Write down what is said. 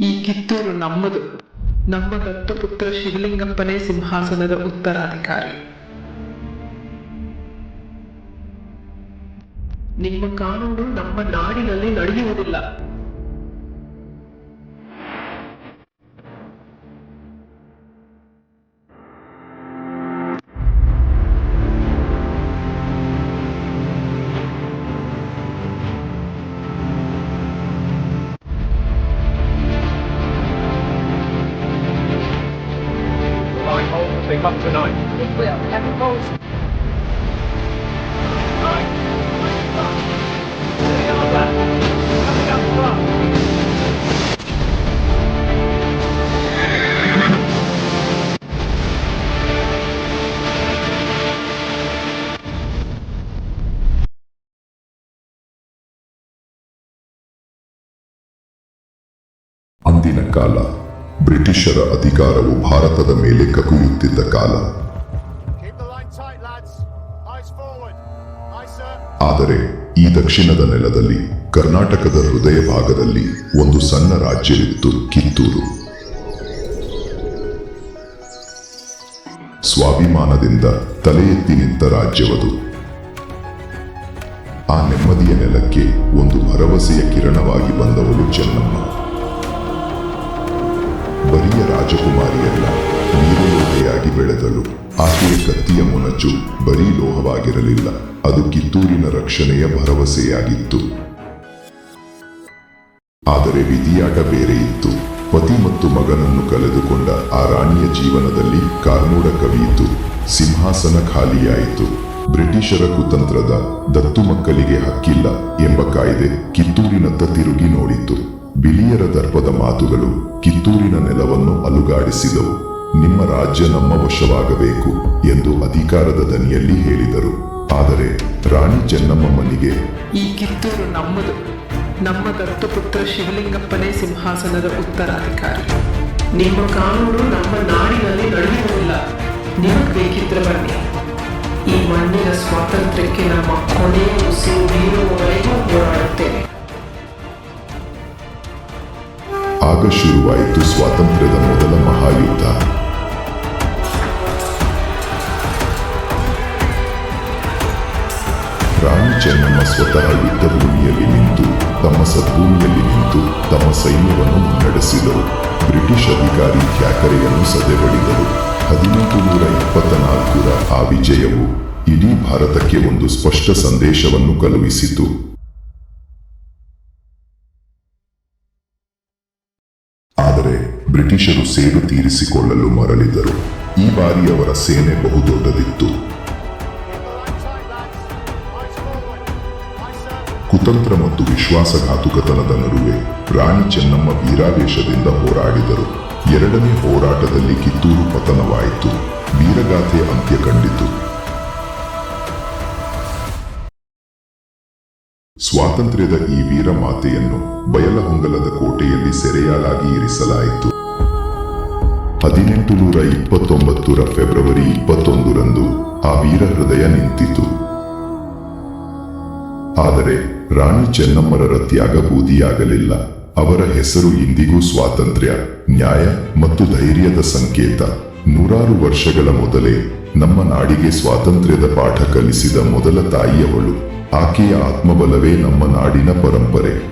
ಈ ಕಿತ್ತೂರು ನಮ್ಮದು. ನಮ್ಮ ದತ್ತಪುತ್ರ ಶಿವಲಿಂಗಪ್ಪನೇ ಸಿಂಹಾಸನದ ಉತ್ತರಾಧಿಕಾರಿ. ನಿಮ್ಮ ಕಾನೂನು ನಮ್ಮ ನಾಡಿನಲ್ಲಿ ನಡೆಯುವುದಿಲ್ಲ. I hold the thing up tonight. It will. Heaven knows. Coming up front. ಅಂದಿನ ಕಾಲ ಬ್ರಿಟಿಷರ ಅಧಿಕಾರವು ಭಾರತದ ಮೇಲೆ ಕಗುಯುತ್ತಿದ್ದ ಕಾಲ. ಆದರೆ ಈ ದಕ್ಷಿಣದ ನೆಲದಲ್ಲಿ ಕರ್ನಾಟಕದ ಹೃದಯ ಭಾಗದಲ್ಲಿ ಒಂದು ಸಣ್ಣ ರಾಜ್ಯವಿತ್ತು ಕಿತ್ತೂರು. ಸ್ವಾಭಿಮಾನದಿಂದ ತಲೆ ಎತ್ತಿ ನಿಂತ ರಾಜ್ಯವದು. ಆ ನೆಮ್ಮದಿಯ ನೆಲಕ್ಕೆ ಒಂದು ಭರವಸೆಯ ಕಿರಣವಾಗಿ ಬಂದವಳು ಚೆನ್ನಮ್ಮ. ರಾಜಕುಮಾರಿಯಲ್ಲ ನೀರಲೋಹೆಯಾಗಿ ಬೆಳೆದಳು. ಆಕೆಯ ಕತ್ತಿಯ ಮೊನಚು ಬರೀ ಲೋಹವಾಗಿರಲಿಲ್ಲ. ಅದು ಕಿತ್ತೂರಿನ ರಕ್ಷಣೆಯ ಭರವಸೆಯಾಗಿತ್ತು. ಆದರೆ ವಿಧಿಯಾಟ ಬೇರೆ ಇತ್ತು. ಪತಿ ಮತ್ತು ಮಗನನ್ನು ಕಳೆದುಕೊಂಡ ಆ ರಾಣಿಯ ಜೀವನದಲ್ಲಿ ಕಾರ್ಮೋಡ ಕವಿಯಿತು. ಸಿಂಹಾಸನ ಖಾಲಿಯಾಯಿತು. ಬ್ರಿಟಿಷರ ಕುತಂತ್ರದ ದತ್ತು ಮಕ್ಕಳಿಗೆ ಹಕ್ಕಿಲ್ಲ ಎಂಬ ಕಾಯ್ದೆ ಕಿತ್ತೂರಿನತ್ತ ತಿರುಗಿ ನೋಡಿತು ಬಿಲಿಯರ ದರ್ಪದ ಮಾತುಗಳು ಕಿತ್ತೂರಿನ ನೆಲವನ್ನು ಅಲುಗಾಡಿಸಿದವು. ನಿಮ್ಮ ರಾಜ್ಯ ನಮ್ಮ ವಶವಾಗಬೇಕು ಎಂದು ಅಧಿಕಾರದ ದನಿಯಲ್ಲಿ ಹೇಳಿದರು. ಆದರೆ ರಾಣಿ ಚೆನ್ನಮ್ಮನಿಗೆ, ಈ ಕಿತ್ತೂರು ನಮ್ಮದು. ನಮ್ಮ ದತ್ತುಪುತ್ರ ಶಿವಲಿಂಗಪ್ಪನೇ ಸಿಂಹಾಸನದ ಉತ್ತರಾಧಿಕಾರಿ. ನಿಮ್ಮ ಕಾನೂನು ನಮ್ಮ ನಾಡಿನಲ್ಲಿ ನಡೆಯುವುದಿಲ್ಲ. ನಿಮಗೆ ಬೇಕಿದ್ರೆ ಬನ್ನಿ. ಈ ಮಣ್ಣಿನ ಸ್ವಾತಂತ್ರ್ಯಕ್ಕೆ ನಮ್ಮ ಕೊನೆಯ ಉಸಿರು ಬೀರುವವರೆಗೂ ಆಗ ಶುರುವಾಯಿತು ಸ್ವಾತಂತ್ರ್ಯದ ಮೊದಲ ಮಹಾಯುದ್ಧ. ರಾಣಿ ಚೆನ್ನಮ್ಮ ಸ್ವತಃ ಯುದ್ಧ ಭೂಮಿಯಲ್ಲಿ ನಿಂತು, ತಮ್ಮ ಸದ್ಭೂಮಿಯಲ್ಲಿ ನಿಂತು ತಮ್ಮ ಸೈನ್ಯವನ್ನು ಮುನ್ನಡೆಸಿದರು ಬ್ರಿಟಿಷ್ ಅಧಿಕಾರಿ ಕ್ಯಾಕರೆಯನ್ನು ಸದೆಬಡಿದರು ಹದಿನೆಂಟು ನೂರ ಇಪ್ಪತ್ತ ನಾಲ್ಕರ ಆ ವಿಜಯವು ಇಡೀ ಭಾರತಕ್ಕೆ ಒಂದು ಸ್ಪಷ್ಟ ಸಂದೇಶವನ್ನು ಕಳುಹಿಸಿತು. ಆದರೆ ಬ್ರಿಟಿಷರು ಸೇಡು ತೀರಿಸಿಕೊಳ್ಳಲು ಮರಳಿದರು. ಈ ಬಾರಿ ಅವರ ಸೇನೆ ಬಹುದೊಡ್ಡದಿತ್ತು. ಕುತಂತ್ರ ಮತ್ತು ವಿಶ್ವಾಸಘಾತುಕತನದ ನಡುವೆ ರಾಣಿ ಚೆನ್ನಮ್ಮ ವೀರಾವೇಶದಿಂದ ಹೋರಾಡಿದರು. ಎರಡನೇ ಹೋರಾಟದಲ್ಲಿ ಕಿತ್ತೂರು ಪತನವಾಯಿತು. ವೀರಗಾಥೆ ಅಂತ್ಯ ಕಂಡಿತು. ಸ್ವಾತಂತ್ರ್ಯದ ಈ ವೀರ ಮಾತೆಯನ್ನು ಬಯಲಹೊಂಗಲದ ಕೋಟೆಯಲ್ಲಿ ಸೆರೆಯಾಲಾಗಿ ಇರಿಸಲಾಯಿತು. ಹದಿನೆಂಟು ನೂರ ಇಪ್ಪತ್ತೊಂಬತ್ತರ ಫೆಬ್ರವರಿ ಇಪ್ಪತ್ತೊಂದರಂದು ಆ ವೀರ ಹೃದಯ ನಿಂತಿತು. ಆದರೆ ರಾಣಿ ಚೆನ್ನಮ್ಮರರ ತ್ಯಾಗ ಬೂದಿಯಾಗಲಿಲ್ಲ ಅವರ ಹೆಸರು ಇಂದಿಗೂ ಸ್ವಾತಂತ್ರ್ಯ, ನ್ಯಾಯ ಮತ್ತು ಧೈರ್ಯದ ಸಂಕೇತ. ನೂರಾರು ವರ್ಷಗಳ ಮೊದಲೇ ನಮ್ಮ ನಾಡಿಗೆ ಸ್ವಾತಂತ್ರ್ಯದ ಪಾಠ ಕಲಿಸಿದ ಮೊದಲ ತಾಯಿಯವಳು. ಆಕೆಯ ಆತ್ಮಬಲವೇ ನಮ್ಮ ನಾಡಿನ ಪರಂಪರೆ.